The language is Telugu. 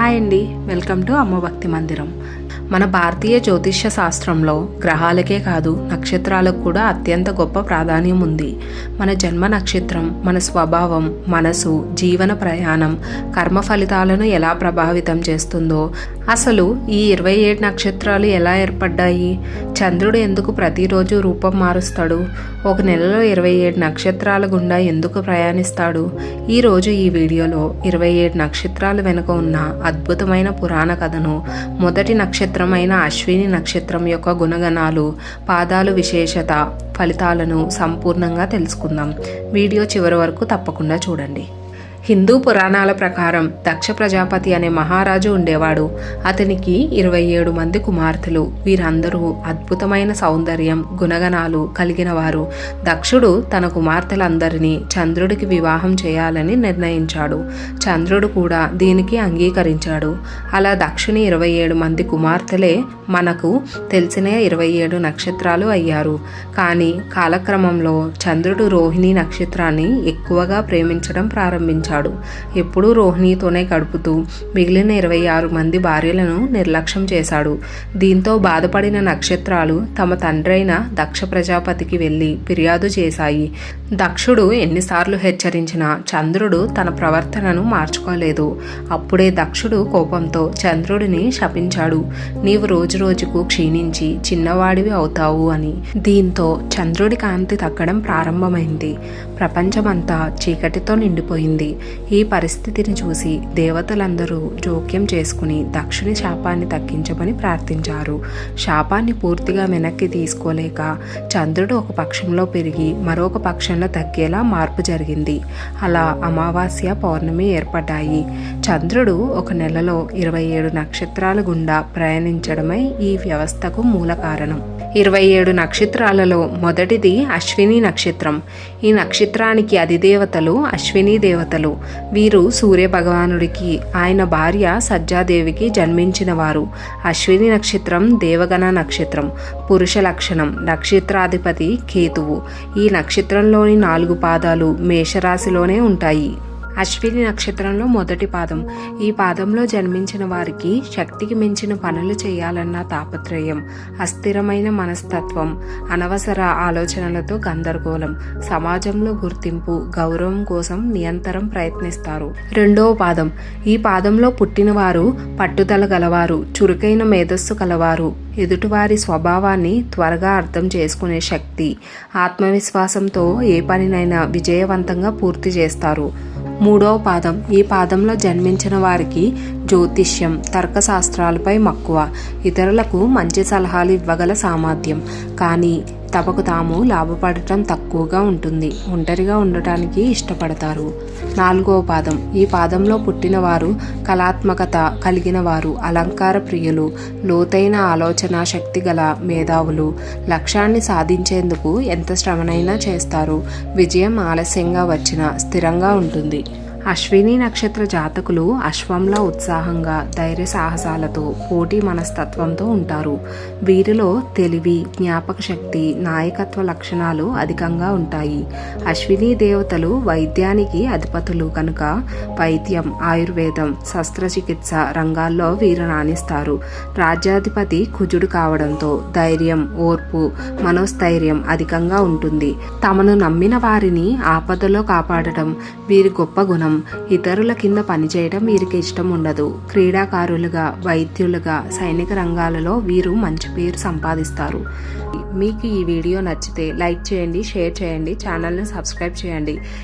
హాయ్ అండి. వెల్కమ్ టు అమ్మ భక్తి మందిరం. మన భారతీయ జ్యోతిష్య శాస్త్రంలో గ్రహాలకే కాదు నక్షత్రాలకు కూడా అత్యంత గొప్ప ప్రాధాన్యం ఉంది. మన జన్మ నక్షత్రం మన స్వభావం మనసు జీవన ప్రయాణం కర్మ ఫలితాలను ఎలా ప్రభావితం చేస్తుందో అసలు ఈ ఇరవై ఏడు నక్షత్రాలు ఎలా ఏర్పడ్డాయి చంద్రుడు ఎందుకు ప్రతిరోజు రూపం మారుస్తాడు ఒక నెలలో ఇరవై ఏడు నక్షత్రాల గుండా ఎందుకు ప్రయాణిస్తాడు ఈరోజు ఈ వీడియోలో ఇరవై ఏడు నక్షత్రాలు వెనుక ఉన్న అద్భుతమైన పురాణ కథను మొదటి నక్షత్రం నక్షత్రమైన అశ్విని నక్షత్రం యొక్క గుణగణాలు పాదాలు విశేషత ఫలితాలను సంపూర్ణంగా తెలుసుకుందాం. వీడియో చివరి వరకు తప్పకుండా చూడండి. హిందూ పురాణాల ప్రకారం దక్ష ప్రజాపతి అనే మహారాజు ఉండేవాడు. అతనికి ఇరవై ఏడు మంది కుమార్తెలు. వీరందరూ అద్భుతమైన సౌందర్యం గుణగణాలు కలిగినవారు దక్షుడు తన కుమార్తెలందరినీ చంద్రుడికి వివాహం చేయాలని నిర్ణయించాడు. చంద్రుడు కూడా దీనికి అంగీకరించాడు. అలా దక్షుని ఇరవై ఏడు మంది కుమార్తెలే మనకు తెలిసిన ఇరవై ఏడు నక్షత్రాలు అయ్యారు. కానీ కాలక్రమంలో చంద్రుడు రోహిణి నక్షత్రాన్ని ఎక్కువగా ప్రేమించడం ప్రారంభించాడు. ఎప్పుడూ రోహిణితోనే గడుపుతూ మిగిలిన ఇరవై ఆరు మంది భార్యలను నిర్లక్ష్యం చేశాడు. దీంతో బాధపడిన నక్షత్రాలు తమ తండ్రైన దక్ష ప్రజాపతికి వెళ్ళి ఫిర్యాదు చేశాయి. దక్షుడు ఎన్నిసార్లు హెచ్చరించినా చంద్రుడు తన ప్రవర్తనను మార్చుకోలేదు. అప్పుడే దక్షుడు కోపంతో చంద్రుడిని శపించాడు. నీవు రోజు రోజుకు క్షీణించి చిన్నవాడివి అవుతావు అని. దీంతో చంద్రుడి కాంతి తగ్గడం ప్రారంభమైంది. ప్రపంచమంతా చీకటితో నిండిపోయింది. ఈ పరిస్థితిని చూసి దేవతలందరూ జోక్యం చేసుకుని దక్షుని శాపాన్ని తగ్గించమని ప్రార్థించారు. శాపాన్ని పూర్తిగా వెనక్కి తీసుకోలేక చంద్రుడు ఒక పక్షంలో పెరిగి మరొక పక్షంలో తగ్గేలా మార్పు జరిగింది. అలా అమావాస్య పౌర్ణమి ఏర్పడ్డాయి. చంద్రుడు ఒక నెలలో ఇరవై ఏడు నక్షత్రాల గుండా ప్రయాణించడమై ఈ వ్యవస్థకు మూల కారణం. ఇరవై ఏడు నక్షత్రాలలో మొదటిది అశ్విని నక్షత్రం. ఈ నక్షత్రానికి అధిదేవతలు అశ్విని దేవతలు. వీరు సూర్య భగవానుడికి ఆయన భార్య సజ్జాదేవికి జన్మించిన వారు అశ్విని నక్షత్రం దేవగణ నక్షత్రం. పురుష లక్షణం నక్షత్రాధిపతి కేతువు. ఈ నక్షత్రంలోని నాలుగు పాదాలు మేషరాశిలోనే ఉంటాయి. అశ్విని నక్షత్రంలో మొదటి పాదం. ఈ పాదంలో జన్మించిన వారికి శక్తికి మించిన పనులు చేయాలన్న తాపత్రయం అస్థిరమైన మనస్తత్వం అనవసర ఆలోచనలతో గందరగోళం సమాజంలో గుర్తింపు గౌరవం కోసం నిరంతరం ప్రయత్నిస్తారు. రెండవ పాదం. ఈ పాదంలో పుట్టినవారు పట్టుదల గలవారు చురుకైన మేధస్సు కలవారు. ఎదుటివారి స్వభావాన్ని త్వరగా అర్థం చేసుకునే శక్తి ఆత్మవిశ్వాసంతో ఏ పనినైనా విజయవంతంగా పూర్తి చేస్తారు. మూడవ పాదం ఈ పాదంలో జన్మించిన వారికి జ్యోతిష్యం తర్కశాస్త్రాలపై మక్కువ ఇతరులకు మంచి సలహాలు ఇవ్వగల సామర్థ్యం. కానీ తమకు తాము లాభపడటం తక్కువగా ఉంటుంది. ఒంటరిగా ఉండటానికి ఇష్టపడతారు. నాలుగవ పాదం. ఈ పాదంలో పుట్టినవారు కళాత్మకత కలిగిన వారు అలంకార ప్రియులు లోతైన ఆలోచన శక్తి గల మేధావులు. లక్ష్యాన్ని సాధించేందుకు ఎంత శ్రమనైనా చేస్తారు. విజయం ఆలస్యంగా వచ్చినా స్థిరంగా ఉంటుంది. అశ్విని నక్షత్ర జాతకులు అశ్వంలా ఉత్సాహంగా ధైర్య సాహసాలతో పోటీ మనస్తత్వంతో ఉంటారు. వీరిలో తెలివి జ్ఞాపక శక్తి నాయకత్వ లక్షణాలు అధికంగా ఉంటాయి. అశ్విని దేవతలు వైద్యానికి అధిపతులు కనుక వైద్యం ఆయుర్వేదం శస్త్రచికిత్స రంగాల్లో వీరు రాణిస్తారు. రాజ్యాధిపతి కుజుడు కావడంతో ధైర్యం ఓర్పు మనోస్థైర్యం అధికంగా ఉంటుంది. తమను నమ్మిన వారిని ఆపదలో కాపాడటం వీరి గొప్ప గుణం. ఇతరుల కింద పనిచేయడం వీరికి ఇష్టం ఉండదు. క్రీడాకారులుగా వైద్యులుగా సైనిక రంగాలలో వీరు మంచి పేరు సంపాదిస్తారు. మీకు ఈ వీడియో నచ్చితే లైక్ చేయండి షేర్ చేయండి ఛానల్ని సబ్స్క్రైబ్ చేయండి.